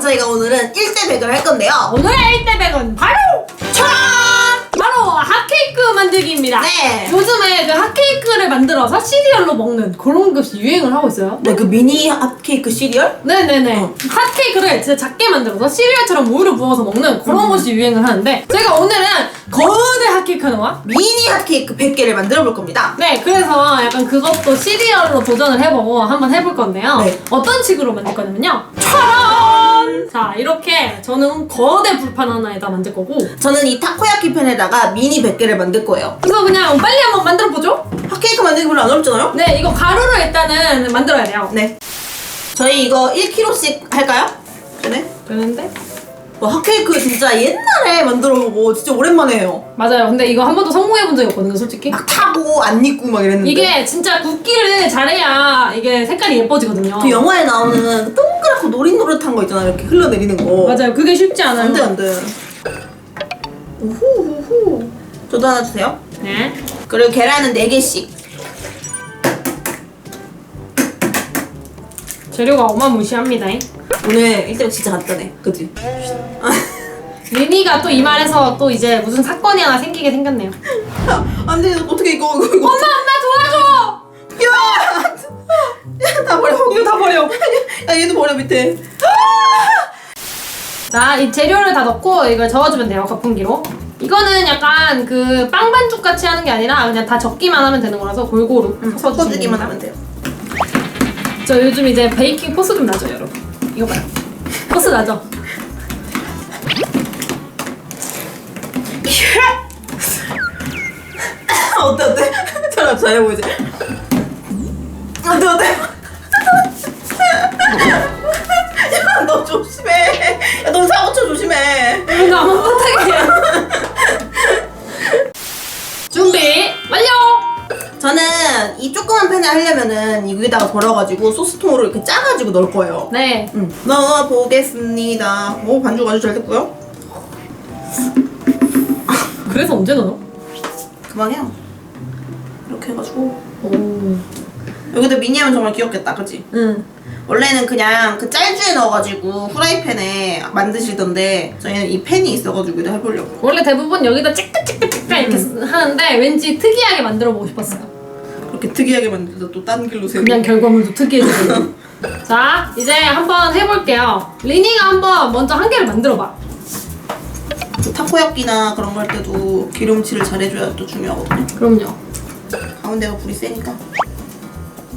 저희가 오늘은 1대 100을 할 건데요. 오늘의 1대100은 바로 천! 바로 핫케이크 만들기입니다. 네. 요즘에 그 핫케이크를 만들어서 시리얼로 먹는 그런 것이 유행을 하고 있어요. 네, 그 미니 핫케이크 시리얼? 네네네. 어. 핫케이크를 진짜 작게 만들어서 시리얼처럼 우유를 부어서 먹는 그런 음. 것이 유행을 하는데 저희가 오늘은 거대 핫케이크 하나와 미니 핫케이크 100개를 만들어 볼 겁니다. 네, 그래서 약간 그것도 시리얼로 도전을 해보고 한번 해볼 건데요. 네. 어떤 식으로 만들 거냐면요. 차란! 자, 이렇게 저는 거대 불판 하나에다 만들 거고. 저는 이 타코야키 팬에다가 미니 100개를 만들 거예요. 그래서 그냥 빨리 한번 만들어 보죠. 핫케이크 만들기 별로 안 어렵잖아요? 네, 이거 가루를 일단은 만들어야 돼요. 네. 저희 이거 1kg씩 할까요? 전에? 되는데? 와, 핫케이크 진짜 옛날에 만들어보고 진짜 오랜만에 해요. 맞아요. 근데 이거 한 번도 성공해 본 적이 없거든요, 솔직히. 막 타고 안 익고 막 이랬는데. 이게 진짜 굽기를 잘해야 이게 색깔이 예뻐지거든요. 그 영화에 나오는 동그랗고 노릇노릇한 거 있잖아요. 이렇게 흘러내리는 거. 맞아요. 그게 쉽지 않아요. 안 돼, 안 돼. 우후후후. 저도 하나 주세요. 네. 그리고 계란은 4개씩. 재료가 어마무시합니다. 오늘 1대1 진짜 간단해. 그치? 리니가 또 이 말에서 또 이제 무슨 사건이 하나 생기게 생겼네요. 안 돼, 어떻게 이거, 이거, 이거. 엄마, 엄마 도와줘! 야! 야, 다 버려. 이거 다 버려. 야, 얘도 버려, 밑에. 자, 이 재료를 다 넣고 이걸 저어주면 돼요, 거품기로. 이거는 약간 그 빵 반죽 같이 하는 게 아니라 그냥 다 적기만 하면 되는 거라서 골고루 섞어주시면 섞어주기만 됩니다. 하면 돼요. 저 요즘 이제 베이킹 포스 좀 나죠, 여러분. 이거 봐요. 포스 나죠? 어때, 어때? 잘해 보이지? 어때, 어때? 여기다가 덜어가지고 소스통으로 이렇게 짜가지고 넣을 거예요. 네. 음, 넣어보겠습니다. 오, 반죽 아주 잘 됐고요. 그래서 언제 넣어? 그만해요. 이렇게 해가지고. 오. 여기다 미니하면 정말 귀엽겠다, 그치? 응. 원래는 그냥 그 짤주에 넣어가지고 후라이팬에 만드시던데 저희는 이 팬이 있어가지고 이거 해보려고. 원래 대부분 여기다 찌끄찌끄찌끄 이렇게 하는데 왠지 특이하게 만들어 보고 싶었어요. 그렇게 특이하게 만들다 또 딴 길로 세우고. 그냥 결과물도 특이해지고. 자, 이제 한번 해볼게요. 리니가 한번 먼저 한 개를 만들어봐. 그 타코야끼나 그런 거할 때도 기름칠을 잘해줘야 또 중요하거든요. 그럼요. 가운데가 불이 세니까.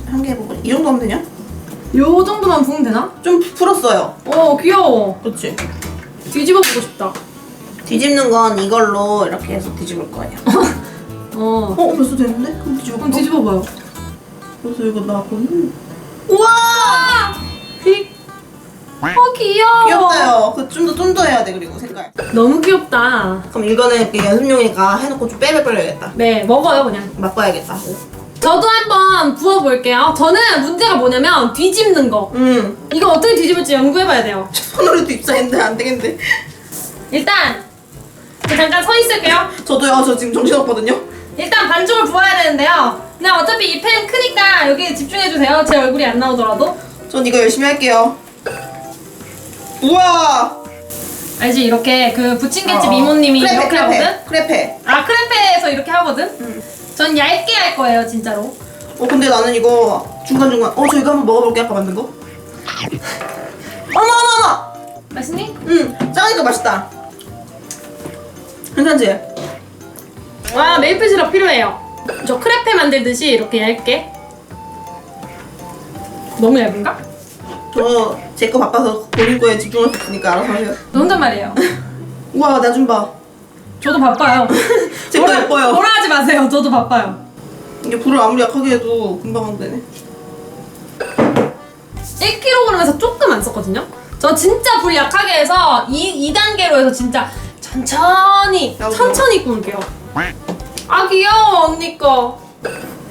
한 개 해보고. 이 정도 하면 되냐? 요 정도만 부으면 되나? 좀 풀었어요. 오, 귀여워. 그렇지. 뒤집어 보고 싶다. 뒤집는 건 이걸로 이렇게 해서 뒤집을 거예요. 어. 어 벌써 됐는데? 그럼 뒤집어 그럼 뒤집어봐요. 벌써 이거 나왔거든. 우와! 휙. 어, 귀여워. 귀엽다요. 그 좀 더 좀 더 해야 돼 그리고 색깔. 너무 귀엽다. 그럼 이거는 이렇게 연습용이니까 해놓고 좀 빼빼 빼야겠다. 네, 먹어요, 그냥. 맛봐야겠다. 저도 한번 부어볼게요. 저는 문제가 뭐냐면 뒤집는 거. 음. 이거 어떻게 뒤집을지 연구해봐야 돼요. 손으로도 입사했는데 안 되겠는데. 일단 저 잠깐 서 있을게요. 저도요. 저 지금 정신 없거든요. 일단 반죽을 부어야 되는데요. 그냥 어차피 이팬 크니까 여기 집중해주세요. 제 얼굴이 안 나오더라도. 전 이거 열심히 할게요. 우와! 알지? 이렇게 그 부침개집 어. 이모님이 크레페, 이렇게 크레페, 하거든? 크레페. 아 크레페에서 이렇게 하거든? 전 얇게 할 거예요 진짜로. 어 근데 나는 이거 중간중간 어 저 이거 한번 먹어볼게 아까 만든 거. 어머 어머 어머! 맛있니? 음 짜니까 맛있다. 괜찮지? 와 메이플 시럽 필요해요. 저 크레페 만들듯이 이렇게 얇게. 너무 얇은가? 저 제 거 바빠서 본인 거에 집중할 수 있으니까 알아서 하세요. 혼잣말이에요. 우와 나 좀 봐. 저도 바빠요. 제거 예뻐요. 뭐라 하지 마세요. 저도 바빠요. 이게 불을 아무리 약하게 해도 금방 안 되네. 1kg에서 조금 안 썼거든요. 저 진짜 불 약하게 해서 2, 2단계로 해서 진짜 천천히 나오죠. 천천히 구울게요. 아 귀여워 언니 거.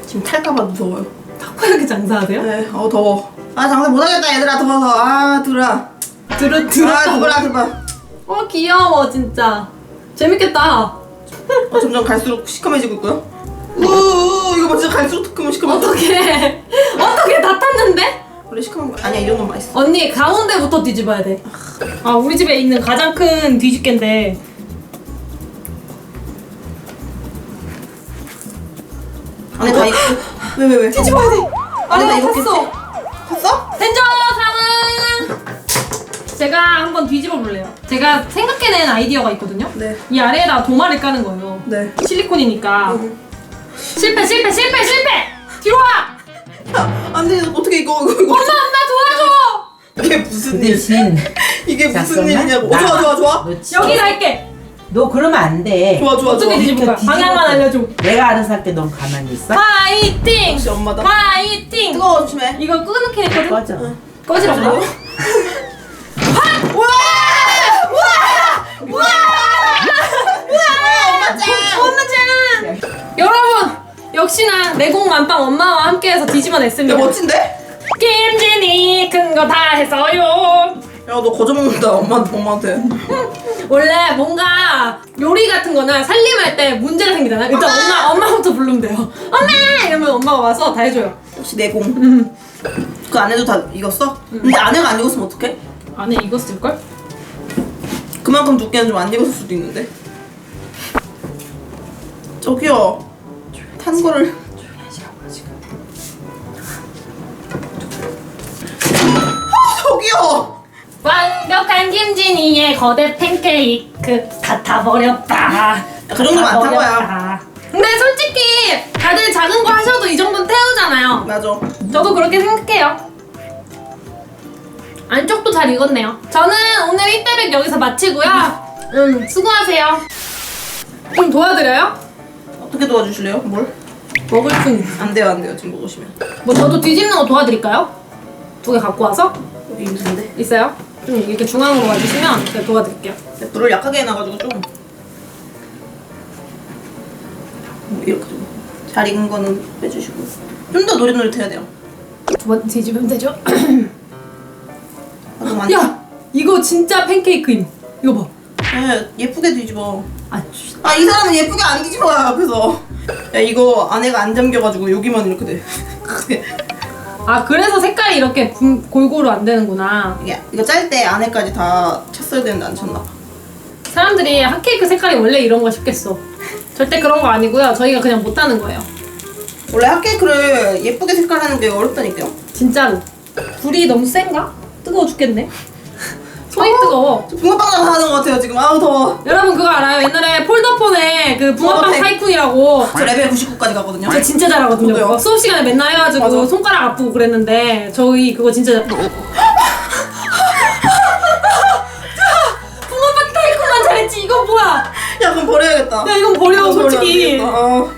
지금 탈까봐 무서워요. 타코야키 장사하세요? 네, 어 더워. 아 장사 못하겠다 얘들아 더워서 아 들어. 들어 아 들어. 들어라 들어. 어 귀여워 진짜. 재밌겠다. 어, 점점 갈수록 시커매지고 있고요. 우우 이거 봐 진짜 갈수록 더 시커매. 어떻게 어떻게 다 탔는데? 원래 시커먼 거 아니야 이 정도면 맛있어. 언니 가운데부터 뒤집어야 돼. 아 우리 집에 있는 가장 큰 뒤집개인데 안에 다 있고. 왜왜 왜? 뒤집어야 돼. 안에 다 아, 익었겠지? 탔어. 탔어? 텐저 상은 제가 한번 뒤집어 볼래요. 제가 생각해낸 아이디어가 있거든요. 네. 이 아래에다 도마를 까는 거예요. 네. 실리콘이니까 음. 실패 실패 실패 실패 뒤로 와 안돼 어떻게 이거 이거 이거 엄마 엄마 도와줘 이게 무슨 그 일? 대신 이게 무슨 잠깐만. 일이냐고. 어, 나- 좋아 좋아 좋아. 너, 치- 여기 갈게 너 그러면 안 돼. 좋아 좋아 어떻게 좋아. 뒤집을 거야 뒤집어. 방향만 알려줘 내가 알아서 할게. 넌 가만히 있어. 파이팅 역시 엄마다. 파이팅 뜨거워 조심해. 이거 끊긴 했거든 꺼져. 꺼지라고 우와! 우와! 우와! 엄마 짱! 엄마 짱 여러분 역시나 내공 만빵 엄마와 함께해서 야 뒤집어냈습니다 멋진데? 김진이 큰 거 다 했어요 야너 거저 먹는다 엄마 엄마한테. 원래 뭔가 요리 같은 거는 살림할 때 문제가 생기잖아 일단 엄마 엄마부터 부르면 돼요 엄마 이러면 엄마가 와서 다 해줘요 역시 내공. 음. 그 안에도 다 익었어? 근데 안에가 안 익었으면 어떡해? 안에 익었을걸? 그만큼 두께는 좀 안 익었을 수도 있는데. 저기요. 탄 거를. 김진이의 거대 팬케이크 그 정도면 안탄 거야. 같아버렸다. 근데 솔직히 다들 작은 거 하셔도 이 정도는 태우잖아요 맞아. 저도 그렇게 생각해요 안쪽도 잘 익었네요 저는 오늘 1대백 여기서 마치고요 음 수고하세요 좀 도와드려요? 어떻게 도와주실래요? 뭘? 먹을 뿐. 안 돼요, 안 돼요. 지금 먹으시면. 뭐 저도 뒤집는 거 도와드릴까요? 두 개 갖고 와서 여기 있는데. 있어요? 좀 이렇게 중앙으로 와주시면 제가 도와드릴게요. 근데 불을 약하게 해놔가지고 좀. 뭐 이렇게 좀. 잘 익은 거는 빼주시고. 좀 더 노릇노릇해야 돼요. 두 번 뒤집으면 되죠? 아, 너무 많이. 야 이거 진짜 팬케이크임. 이거 봐. 예, 예쁘게 뒤집어. 아, 씨. 아, 이 사람은 예쁘게 안 뒤집어요, 앞에서. 야, 이거 안에가 안 잠겨가지고 여기만 이렇게 돼. 아 그래서 색깔이 이렇게 분- 골고루 안 되는구나. 이게, 이거 짤 때 안에까지 다 찼어야 되는데 안 찼나 봐. 사람들이 핫케이크 색깔이 원래 이런 거 싶겠어. 절대 그런 거 아니고요. 저희가 그냥 못하는 거예요. 원래 핫케이크를 예쁘게 색깔하는 게 어렵다니까요. 진짜로. 불이 너무 센가? 뜨거워 죽겠네. 손이 뜨거워. 저 붕어빵 하는 것 같아요, 지금. 아우, 더워. 여러분 그거 알아요? 옛날에 폴더폰에 그 붕어빵 붕어빵. 타이쿤이라고 저 레벨 99까지 가거든요. 저 진짜 잘하거든요. 저도요. 그거. 수업 시간에 맨날 해가지고 맞아. 손가락 아프고 그랬는데 저희 그거 진짜 잘- 붕어빵 타이쿤만 잘했지 이건 뭐야? 야, 그럼 버려야겠다. 야 이건 버려 이거 솔직히. 버려야 되겠다. 어.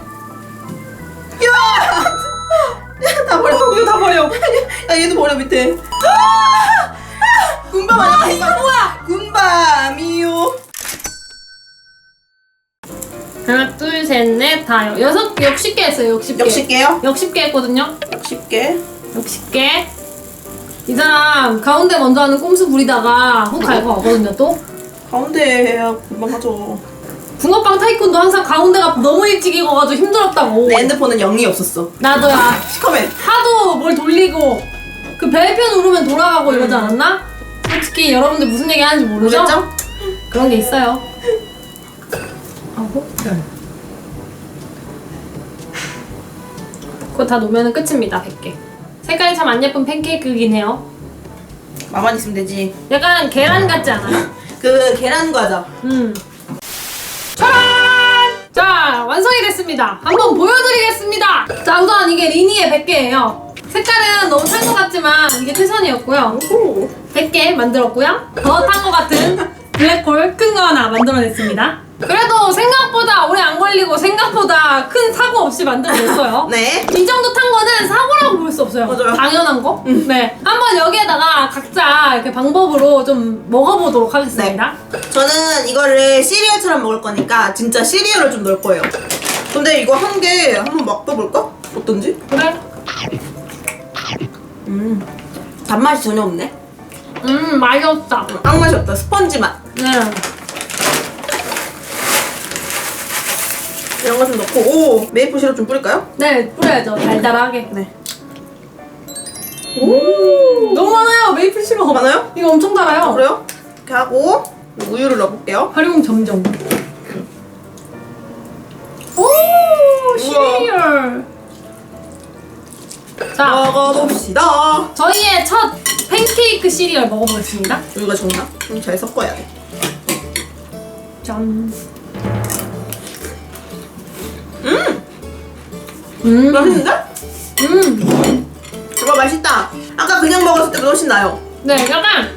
야! 야, 다 버려. 이거 다 버려. 야, 얘도 버려, 밑에. 아! 군밤 아니야? 이거 뭐야? 군밤이요. 하나 둘 셋 넷 다 여섯 개 역십 개 했어요 역십 개. 역시 깨요? 역십 개 했거든요. 역시 깨. 역십 개. 이 사람 가운데 먼저 하는 꼼수 부리다가 훅 갈고 가거든요 또. 가운데 해야 금방 하죠. 붕어빵 타이쿤도 항상 가운데가 너무 일찍 익어가지고 힘들었다고. 내 핸드폰은 0이 없었어. 나도야. 시커맨. 하도 뭘 돌리고 그 별표 누르면 돌아가고 이러지 않았나? 솔직히 여러분들 무슨 얘기 하는지 모르죠? 모르겠죠? 그런 게 있어요. 아고 그거 다 놓으면 끝입니다. 100개. 색깔이 참 안 예쁜 팬케이크이긴 해요. 마만 있으면 되지. 약간 계란 같지 않아요? 그 계란 과자. 음. 짜란! 자, 완성이 됐습니다. 한번 보여드리겠습니다. 자, 우선 이게 리니의 100개예요. 색깔은 너무 탄 것 같지만 이게 최선이었고요. 오. 100개 만들었고요. 더 탄 것 같은 블랙홀 큰 거 하나 만들어냈습니다. 그래도 생각보다 오래 안 걸리고 생각보다 큰 사고 없이 만들어냈어요. 네. 이 정도 탄 거는 사고라고 볼 수 없어요. 맞아요. 당연한 거. 네. 한번 여기에다가 각자 이렇게 방법으로 좀 먹어보도록 하겠습니다. 저는 이거를 시리얼처럼 먹을 거니까 진짜 시리얼을 좀 넣을 거예요. 근데 이거 한 개 한번 맛봐볼까? 어떤지? 그래? 음. 단맛이 전혀 없네. 음, 맛이 없다. 빵맛이 없다. 스펀지 맛. 네. 이런 거 좀 넣고 오 메이플 시럽 좀 뿌릴까요? 네, 뿌려야죠. 달달하게. 네. 너무 많아요, 메이플 시럽. 많아요? 이거 엄청 달아요. 아, 그래요? 이렇게 하고 우유를 넣어볼게요. 활용 점정. 오 시리얼. 자 먹어봅시다. 저희의 첫 팬케이크 시리얼 먹어보겠습니다. 우유가 좋나? 좀 잘 섞어야 돼. 짠. 음. 맛있는데? 음. 이거 맛있다. 아까 그냥 먹었을 때보다 훨씬 나요. 네, 약간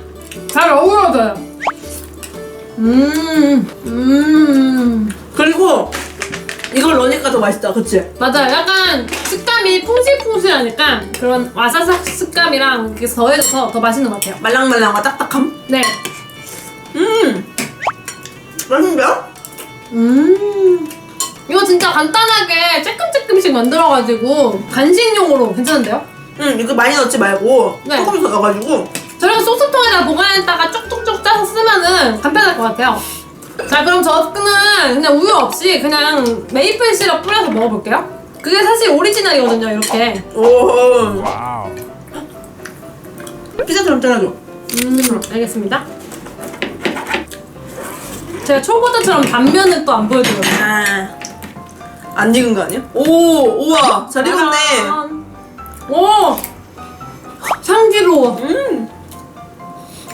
잘 어우러져요. 음. 음. 그리고 이걸 넣으니까 더 맛있다. 그치? 맞아요. 약간 식감이 풍실풍실하니까 그런 와사삭 식감이랑 이렇게 더해져서 더 맛있는 것 같아요. 말랑말랑과 딱딱함. 네. 음. 맛있는데요? 음. 이거 진짜 간단하게 쬐끔쬐끔씩 만들어가지고 간식용으로 괜찮은데요? 응, 이거 많이 넣지 말고 네. 조금 더 넣어가지고 저희가 소스통에다 보관했다가 쭉쭉쭉 짜서 쓰면은 간편할 것 같아요. 자, 그럼 저는 그냥 우유 없이 그냥 메이플 시럽 뿌려서 먹어볼게요. 그게 사실 오리지널이거든요, 이렇게. 오. 피자처럼 잘라줘. 음, 알겠습니다. 제가 초보자처럼 단면을 또안 보여드려요. 아. 안 익은 거 아니야? 오, 우와, 잘 익었네. 짜란. 오! 향기로워. 음.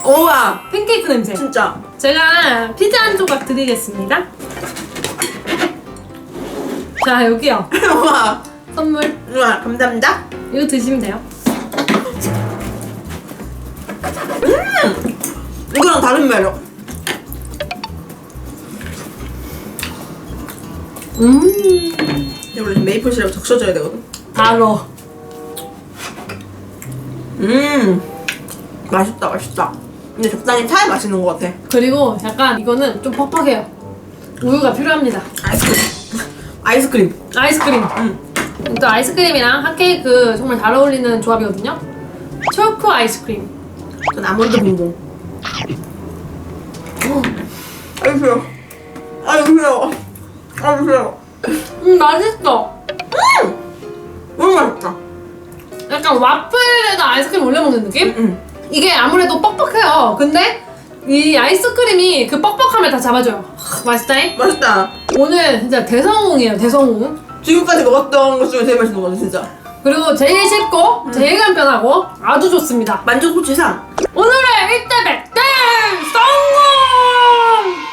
우와, 팬케이크 냄새. 진짜. 제가 피자 한 조각 드리겠습니다. 자, 여기요. 우와, 선물. 우와, 감사합니다. 이거 드시면 돼요. 이거랑 다른 매력. 음, 이거 원래 메이플 시럽 적셔줘야 되거든. 달어. 음, 맛있다, 맛있다. 근데 적당히 차에 맛있는 것 같아. 그리고 약간 이거는 좀 퍽퍽해요. 우유가 필요합니다. 아이스크림. 아이스크림. 아이스크림. 음. 또 아이스크림이랑 핫케이크 정말 잘 어울리는 조합이거든요. 초코 아이스크림. 전 아몬드 봉봉. 싫어. 아유 싫어. 음, 맛있어. 너무 맛있다. 약간 와플에다 아이스크림 올려 먹는 느낌? 응. 이게 아무래도 뻑뻑해요. 근데 이 아이스크림이 그 뻑뻑함을 다 잡아줘요. 하, 맛있다잉? 맛있다. 오늘 진짜 대성공이에요, 대성공. 지금까지 먹었던 것 중에 제일 맛있는 거같 진짜. 그리고 제일 쉽고, 음. 제일 간편하고, 아주 좋습니다. 만족도 최상. 오늘의 1대 100대 성공!